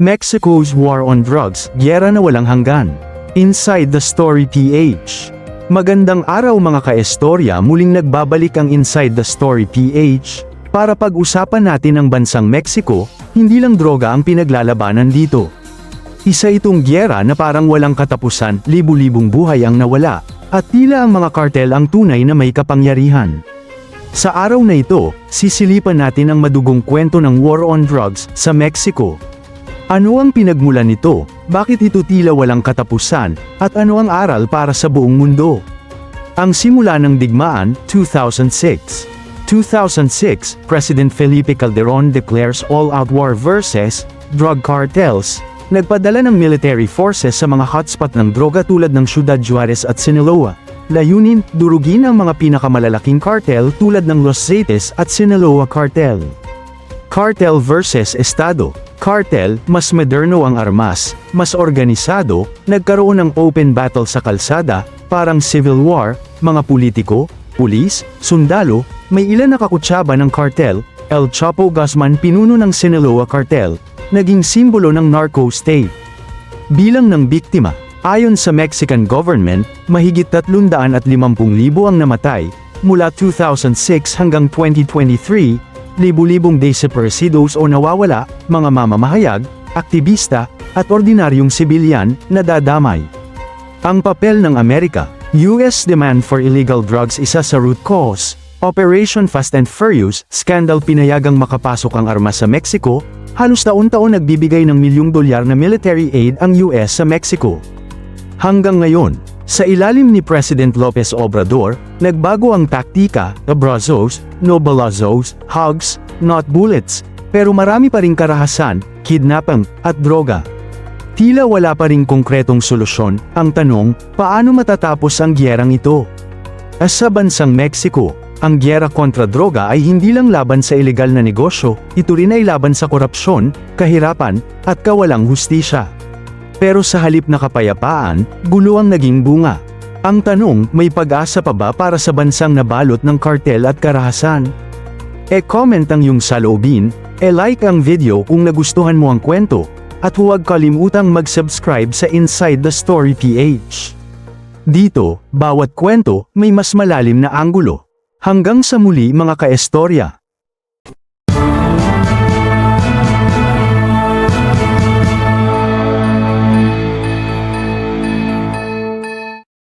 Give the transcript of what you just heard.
Mexico's War on Drugs, Gyera na walang hanggan. Inside the Story PH. Magandang araw mga kaestorya muling nagbabalik ang Inside the Story PH, para pag-usapan natin ang bansang Mexico, hindi lang droga ang pinaglalabanan dito. Isa itong gyera na parang walang katapusan, libu-libong buhay ang nawala, at tila ang mga kartel ang tunay na may kapangyarihan. Sa araw na ito, sisilipan natin ang madugong kwento ng war on drugs sa Mexico. Ano ang pinagmulan nito, bakit ito tila walang katapusan, at ano ang aral para sa buong mundo? Ang simula ng digmaan, 2006. 2006, President Felipe Calderon declares all-out war versus drug cartels, nagpadala ng military forces sa mga hotspot ng droga tulad ng Ciudad Juarez at Sinaloa. Layunin, durugin ang mga pinakamalalaking cartel tulad ng Los Zetas at Sinaloa Cartel. Cartel versus Estado. Cartel, mas moderno ang armas, mas organisado, nagkaroon ng open battle sa kalsada, parang civil war, mga politiko, pulis, sundalo, may ilan nakakutsaba ng cartel, El Chapo Guzman pinuno ng Sinaloa Cartel, naging simbolo ng narco state. Bilang ng biktima, ayon sa Mexican government, mahigit 350,000 ang namatay, mula 2006 hanggang 2023, libu-libong desaparecidos o nawawala, mga mamamahayag, aktivista, at ordinaryong sibilyan, nadadamay. Ang papel ng Amerika, US demand for illegal drugs isa sa root cause, Operation Fast and Furious, scandal pinayagang makapasok ang armas sa Mexico, halos taon-taon nagbibigay ng milyong dolyar na military aid ang US sa Mexico. Hanggang ngayon, sa ilalim ni President Lopez Obrador, nagbago ang taktika, abrazos, no balazos, hugs, not bullets, pero marami pa ring karahasan, kidnapping, at droga. Tila wala pa ring konkretong solusyon, ang tanong, paano matatapos ang gyerang ito? As sa bansang Mexico, ang gyera kontra droga ay hindi lang laban sa ilegal na negosyo, ito rin ay laban sa korupsyon, kahirapan, at kawalang hustisya. Pero sa halip na kapayapaan, gulo ang naging bunga. Ang tanong, may pag-asa pa ba para sa bansang nabalot ng kartel at karahasan? E-comment ang iyong saloobin, e-like ang video kung nagustuhan mo ang kwento, at huwag kalimutang mag-subscribe sa Inside the Story PH. Dito, bawat kwento, may mas malalim na anggulo. Hanggang sa muli mga kaestorya.